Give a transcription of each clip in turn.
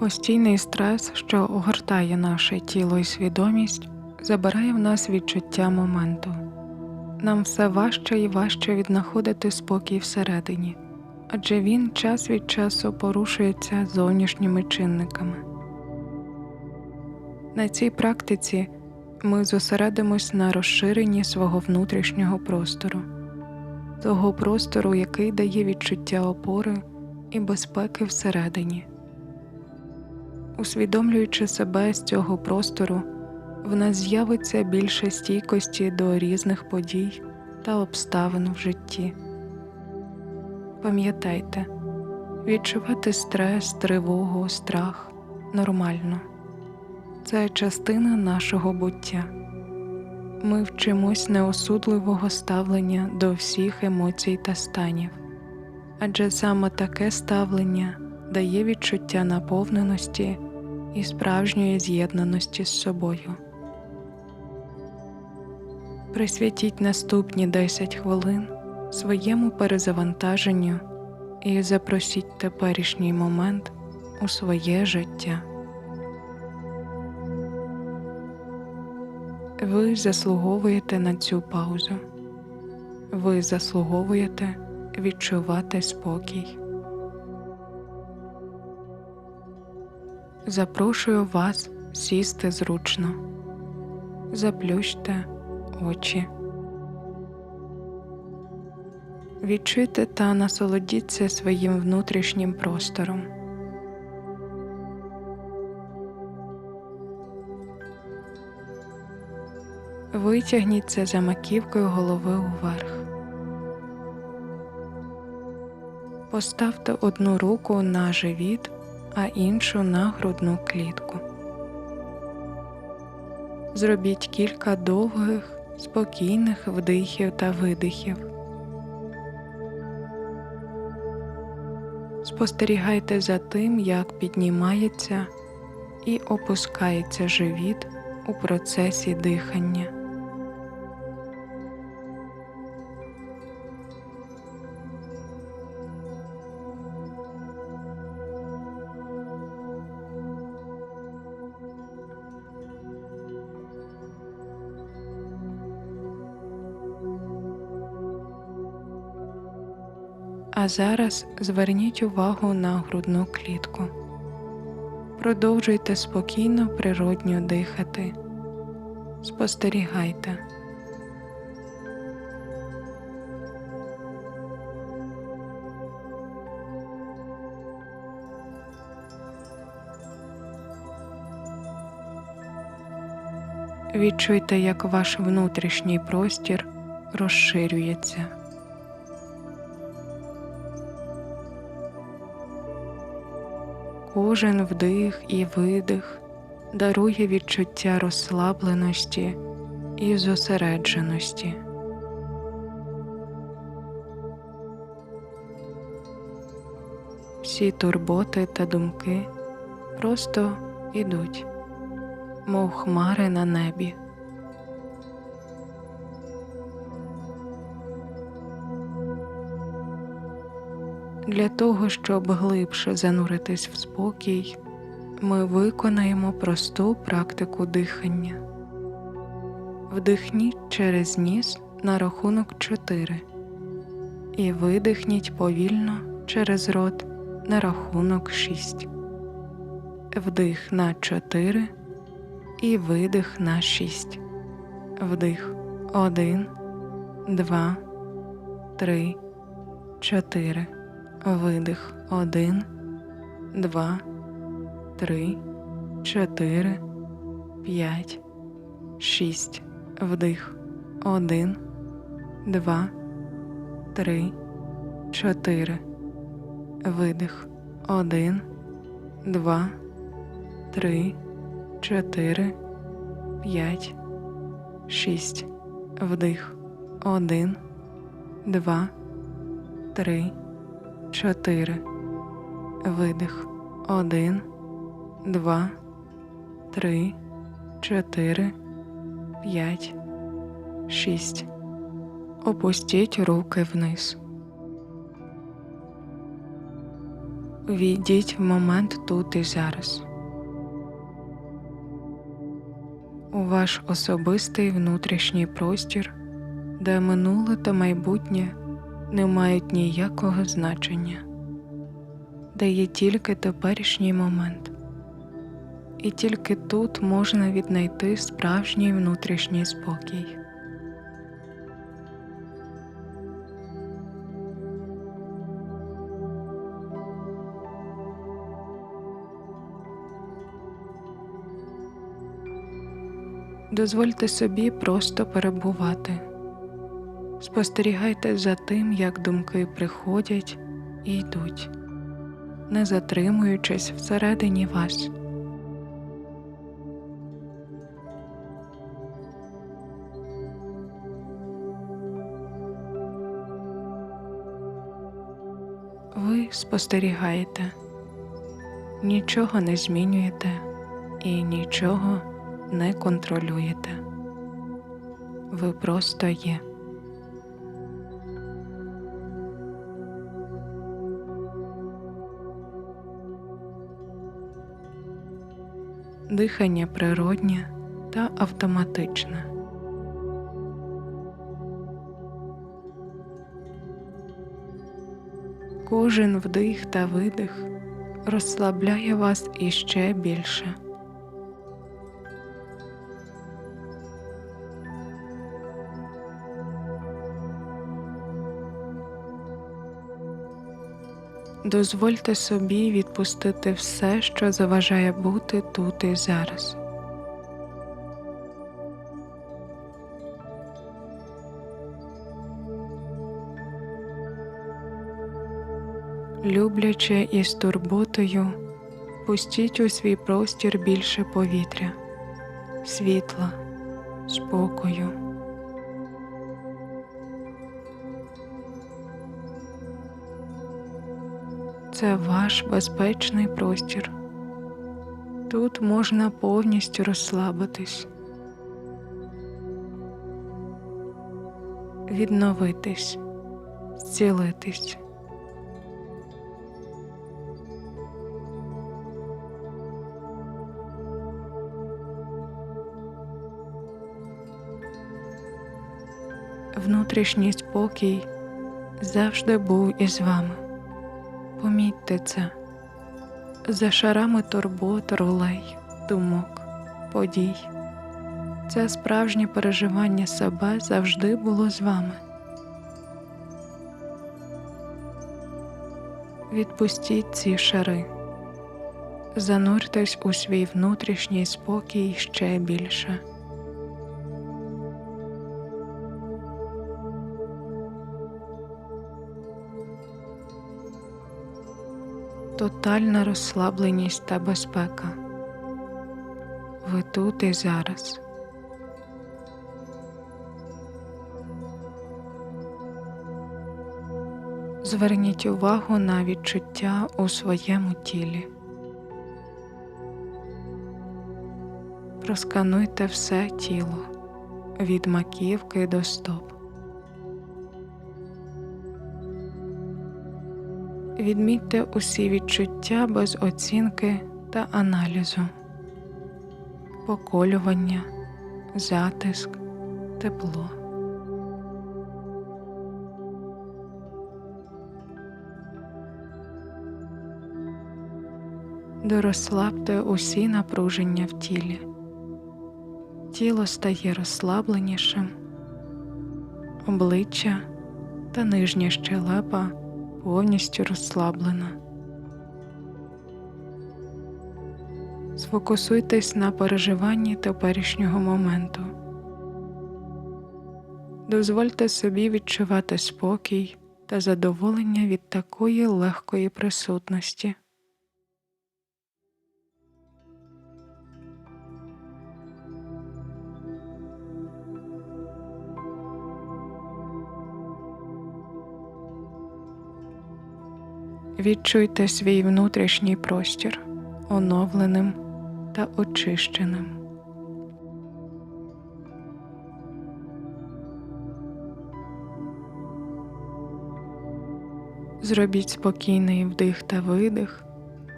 Постійний стрес, що огортає наше тіло і свідомість, забирає в нас відчуття моменту. Нам все важче і важче віднаходити спокій всередині, адже він час від часу порушується зовнішніми чинниками. На цій практиці ми зосередимось на розширенні свого внутрішнього простору, того простору, який дає відчуття опори і безпеки всередині. Усвідомлюючи себе з цього простору, в нас з'явиться більше стійкості до різних подій та обставин в житті. Пам'ятайте, відчувати стрес, тривогу, страх нормально це частина нашого буття. Ми вчимось неосудливого ставлення до всіх емоцій та станів, адже саме таке ставлення дає відчуття наповненості і справжньої з'єднаності з собою. Присвятіть наступні 10 хвилин своєму перезавантаженню і запросіть теперішній момент у своє життя. Ви заслуговуєте на цю паузу. Ви заслуговуєте відчувати спокій. Запрошую вас сісти зручно. Заплющте очі. Відчуйте та насолодіться своїм внутрішнім простором. Витягніться за маківкою голови уверх. Поставте одну руку на живіт, а іншу на грудну клітку. Зробіть кілька довгих, спокійних вдихів та видихів. Спостерігайте за тим, як піднімається і опускається живіт у процесі дихання. А зараз зверніть увагу на грудну клітку. Продовжуйте спокійно, природньо дихати. Спостерігайте. Відчуйте, як ваш внутрішній простір розширюється. Кожен вдих і видих дарує відчуття розслабленості і зосередженості. Всі турботи та думки просто ідуть, мов хмари на небі. Для того, щоб глибше зануритись в спокій, ми виконаємо просту практику дихання. Вдихніть через ніс на рахунок 4 і видихніть повільно через рот на рахунок 6. Вдих на 4 і видих на 6. Вдих 1, 2, 3, 4. Видих один, два, три, чотири, п'ять, шість. Вдих один, два, три, чотири. Видих один, два, три, чотири, п'ять, шість. Вдих один, два, три чотири. Видих. Один, два, три, чотири, п'ять, шість. Опустіть руки вниз. Війдіть в момент тут і зараз. У ваш особистий внутрішній простір, де минуле та майбутнє не мають ніякого значення, де є тільки теперішній момент, і тільки тут можна віднайти справжній внутрішній спокій. Дозвольте собі просто перебувати. Спостерігайте за тим, як думки приходять і йдуть, не затримуючись всередині вас. Ви спостерігаєте, нічого не змінюєте і нічого не контролюєте. Ви просто є. Дихання природнє та автоматичне. Кожен вдих та видих розслабляє вас іще більше. Дозвольте собі відпустити все, що заважає бути тут і зараз. Любляче і з турботою пустіть у свій простір більше повітря, світла, спокою. Це ваш безпечний простір. Тут можна повністю розслабитись, відновитись, зцілитись. Внутрішній спокій завжди був із вами. Помітьте це за шарами турбот, ролей, думок, подій. Це справжнє переживання себе завжди було з вами. Відпустіть ці шари, зануртесь у свій внутрішній спокій ще більше. Тотальна розслабленість та безпека. Ви тут і зараз. Зверніть увагу на відчуття у своєму тілі. Проскануйте все тіло від маківки до стоп. Відмітьте усі відчуття без оцінки та аналізу, поколювання, затиск, тепло. Дорозслабте усі напруження в тілі. Тіло стає розслабленішим, обличчя та нижня щелепа повністю розслаблена. Сфокусуйтесь на переживанні теперішнього моменту. Дозвольте собі відчувати спокій та задоволення від такої легкої присутності. Відчуйте свій внутрішній простір оновленим та очищеним. Зробіть спокійний вдих та видих,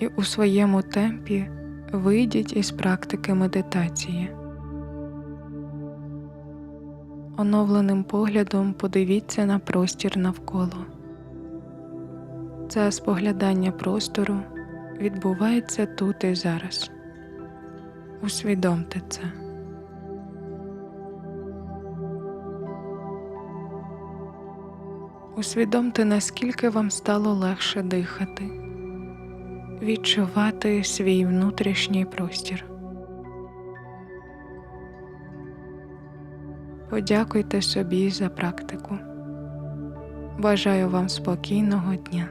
і у своєму темпі вийдіть із практики медитації. Оновленим поглядом подивіться на простір навколо. Це споглядання простору відбувається тут і зараз. Усвідомте це. Усвідомте, наскільки вам стало легше дихати, відчувати свій внутрішній простір. Подякуйте собі за практику. Бажаю вам спокійного дня.